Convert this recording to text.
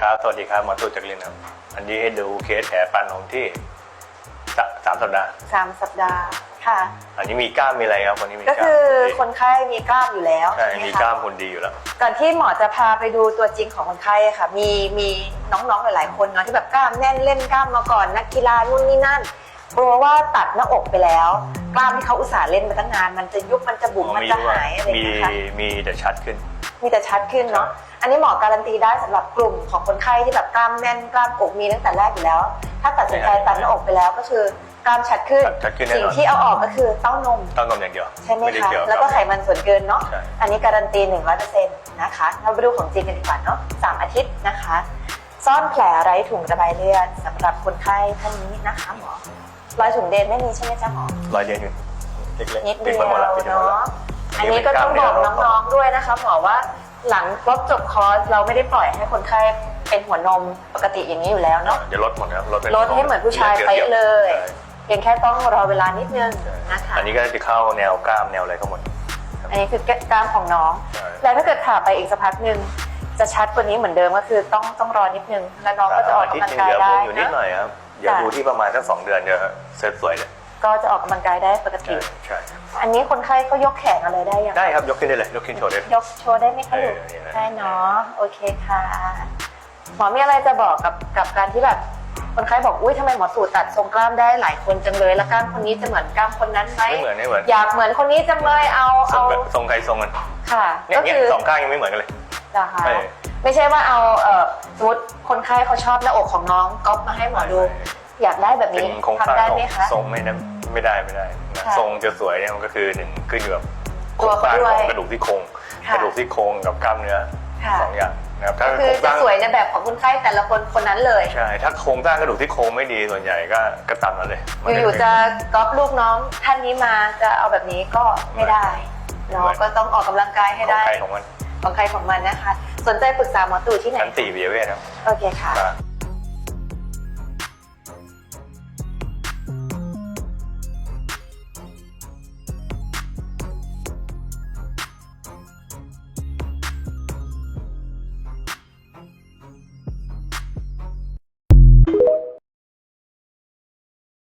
ครับ สวัสดีครับ หมอตูจักรินครับ อันนี้ให้ดูเคสแผลฟันของที่สะสามสัปดาห์ สามสัปดาห์ค่ะ อันนี้มีกล้ามมีอะไรครับวันนี้มีก็กล้ามคือดีคนไข้มีกล้ามอยู่แล้วใช่ไหมีคะกล้ามคนดีอยู่แล้ว ก่อนที่หมอจะพาไปดูตัวจริงของคนไข้ค่ะ มีมีน้องๆหลายๆคนเนาะที่แบบกล้ามแน่นเล่นกล้ามมาก่อนนักกีฬานู่นนี่นั่นกลัวว่าตัดหน้าอกไปแล้ว กล้ามที่เขาอุตส่าห์เล่นมาตั้งนานมันจะยุบมันจะบุ๋มมันจะหายอะไรอย่างมีเงี้ยค่ะ มีแต่ชัดขึ้น มีแต่ชัดขึ้นเนาะอันนี้หมอการันตีได้สำหรับกลุ่มของคนไข้ที่แบบกล้ามแน่นกล้ามอกมีตั้งแต่แรกอยู่แล้ว ถ้าตัดสินใจตัดหน้าอกไปแล้วก็คือกล้ามชัดขึ้นชัดขึ้นแน่นอนสิ่งที่เอาออกก็คือเต้านมต้องนมอย่างเดียวใช่ไหมด้คะเกี่ยวแล้วก็ไขมันส่วนเกินเนาะใช่อันนี้การันตี100%นะคะเราไปดูของจริงกันดีกว่าเนาะสามอาทิตย์นะคะ ซ่อนแผลไร้ถุงระบายเลือดสำหรับคนไข้ท่านนี้นะคะหมอรอยถุงเดนไม่มีใช่ไหมจ๊ะหมอรอยเดียวอยู่เล็กๆนิดติเดียวไปหมดละติดไปหมดละเนาะ อันนี้ก็ต้องบอกน้องๆด้วยนะคะหมอว่าหลังครบจบคอร์สเราไม่ได้ปล่อยให้คนไข้เป็นหัวนมปกติอย่างนี้อยู่แล้วเนาะเดี๋ยวลดหมดแล้วลดเป็นลดให้เหมือนผู้ชายไปะเลยเพียงแค่ต้องรอเวลานิดนึงใช่นะคะอันนี้ก็จะเข้าแนวกล้ามแนวอะไรเข้าหมด อันนี้คือกล้ามของน้องใช่แล้วถ้าเกิดผ่าไปอีกสักพักหนึ่งจะชัดกว่านี้เหมือนเดิมก็คือต้องต้องรอนิดนึง แล้วน้องก็จะออกอาทิตกำย์ลัหงนึงกายเดี๋ยวผมได้อยู่นิดนะหน่อยครับเดี๋ยวจ้ะดูที่ประมาณสักสองเดือนเดี๋ยวเสร็จสวยเลย ก็จะออกกำลังกายได้ปกติ ใช่ใช่อันนี้คนไข้ก็ยกแขนอะไรได้ยังได้ครับยกขึ้นได้เลยยกขึ้นโชว์ได้เลยยกโชว์ได้ไหมคะลูกเออนี่นะ ได้เนาะโอเคค่ะหมอมีอะไรจะบอกกับกับการที่แบบคนไข้บอกอุ้ยทำไมหมอสูตรตัดทรงกล้ามได้หลายคนจังเลย แล้วกล้ามคนนี้จะเหมือนกล้ามคนนั้นไหมไม่เหมือนไม่เหมือนอยากเหมือนคนนี้จังเลยเอาทรเอางแบบทรงใครทรงมันค่ะ เนี่ยก็เนี่ยคือสองข้างยังไม่เหมือนกันเลยนะคะใช่ไม่ใช่ว่าเอาเอ่อสมมติคนไข้เขาชอบหน้าอกของน้องก๊อปมาให้หมอดู อยากได้แบบเป็นนี้โครงสร้างทำได้ของไหมคะทรงไม่นะไม่ได้ไม่ได้นะค่ะทรงจะสวยเนี่ยมันก็คือหนึ่งขึ้นอยู่กับโคตัรวงสร้างเขาด้วยของกระดูกที่โครงค่ะกระดูกที่โครงกับกล้ามเนื้อค่ะ สองอย่างนะครับถ้าคืโคอรงสจะร้างสวยในแบบของคนไข้แต่ละคนคนนั้นเลย ใช่ถ้าโครงสร้างกระดูกที่โครงไม่ดีส่วนใหญ่ก็ก็ตัดมาเลยมันอยู่ๆจะก๊อปลูกน้องท่านนี้มาจะเอาแบบนี้ก็ไม่ได้เนาะก็ต้องออกกำลังกายให้ของได้ใครของมันของใครของมันนะคะ สนใจปรึกษาหมอตู่ที่ไหนสันติวิเวศครับ โอเคค่ะ ครับ